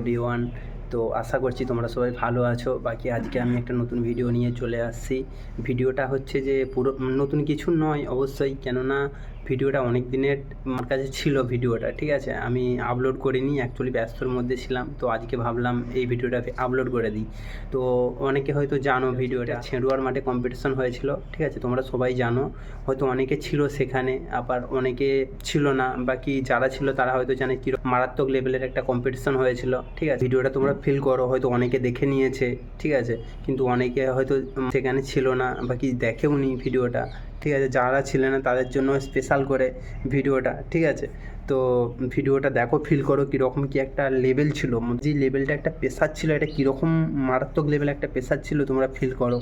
Everyone তো আশা করছি তোমরা সবাই ভালো আছো। বাকি আজকে আমি একটা নতুন ভিডিও নিয়ে চলে আসছি। ভিডিওটা হচ্ছে যে পুরো নতুন কিছু নয়, অবশ্যই। কেননা ভিডিওটা অনেক দিনের আমার কাছে ছিল ভিডিওটা ঠিক আছে? আমি আপলোড করিনি অ্যাকচুয়ালি ব্যস্তর মধ্যে ছিলাম তো আজকে ভাবলাম এই ভিডিওটা আপলোড করে দিই। তো অনেকে হয়তো জানো ভিডিওটা ছেড়ুয়ার মাঠে কম্পিটিশন হয়েছিল ঠিক আছে? তোমরা সবাই জানো হয়তো অনেকে ছিল সেখানে আবার অনেকে ছিল না বাকি যারা ছিল তারা হয়তো জানে কী মারাত্মক লেভেলের একটা কম্পিটিশন হয়েছিল ঠিক আছে? ভিডিওটা তোমরা ফিল করো হয়তো অনেকে দেখে নিয়েছে ঠিক আছে? কিন্তু অনেকে হয়তো সেখানে ছিল না বাকি দেখেও নি ভিডিওটা ঠিক আছে, যারা ছিলেন না তাদের জন্য স্পেশাল করে ভিডিওটা, ঠিক আছে? তো ভিডিওটা দেখো ফিল করো কীরকম কি একটা লেভেল ছিল। যে লেভেলটা একটা প্রেশার ছিল, এটা কীরকম মারাত্মক লেভেল একটা প্রেশার ছিল তোমরা ফিল করো।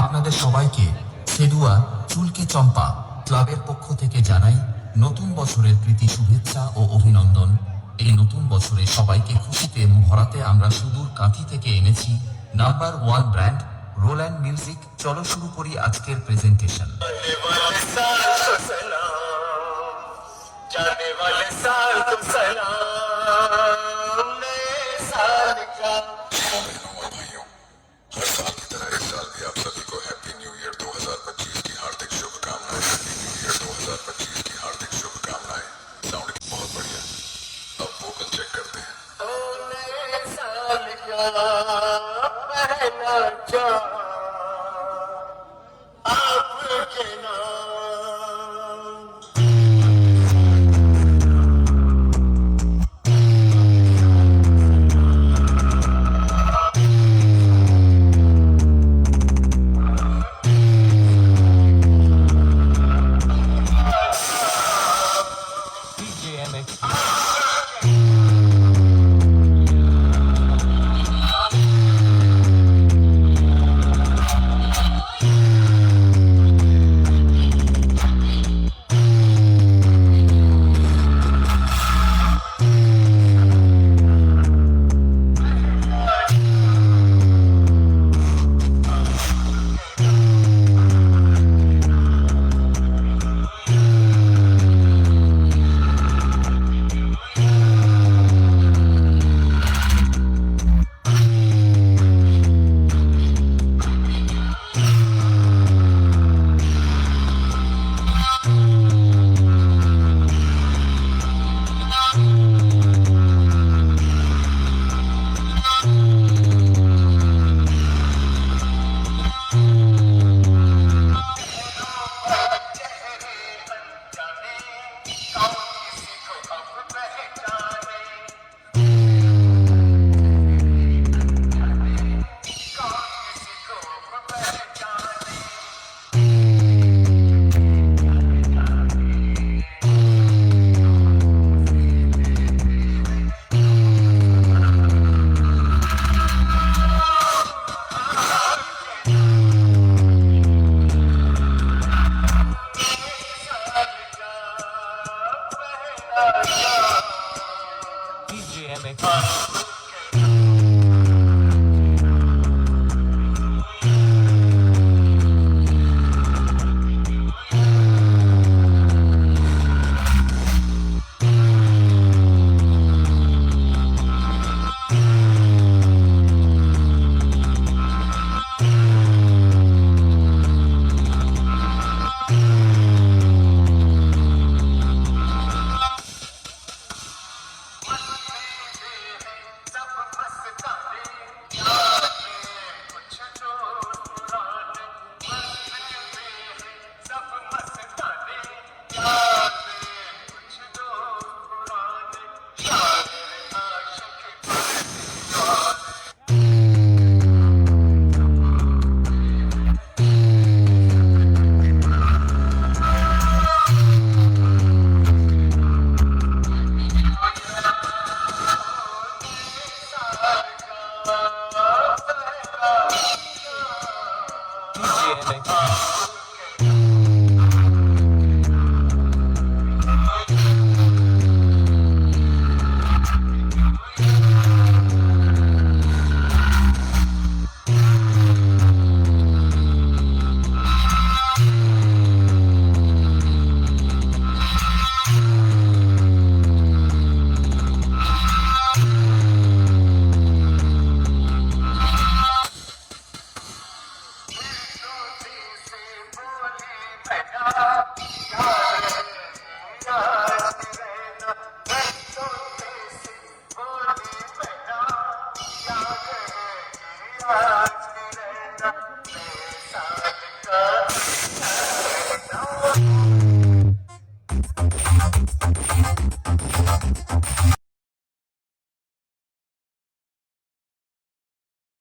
আপনাদের সবাইকে সেডুয়া চুলকে চম্পা ক্লাবের পক্ষ থেকে জানাই নতুন বছরের প্রীতি শুভেচ্ছা ও অভিনন্দন। এই নতুন বছরে সবাইকে খুশিতে ভরাতে আমরা সুদূর কাঁথি থেকে এনেছি number one brand Roland music চলো শুরু করি আজকের প্রেজেন্টেশন जाने वाले साल को सलाम Raja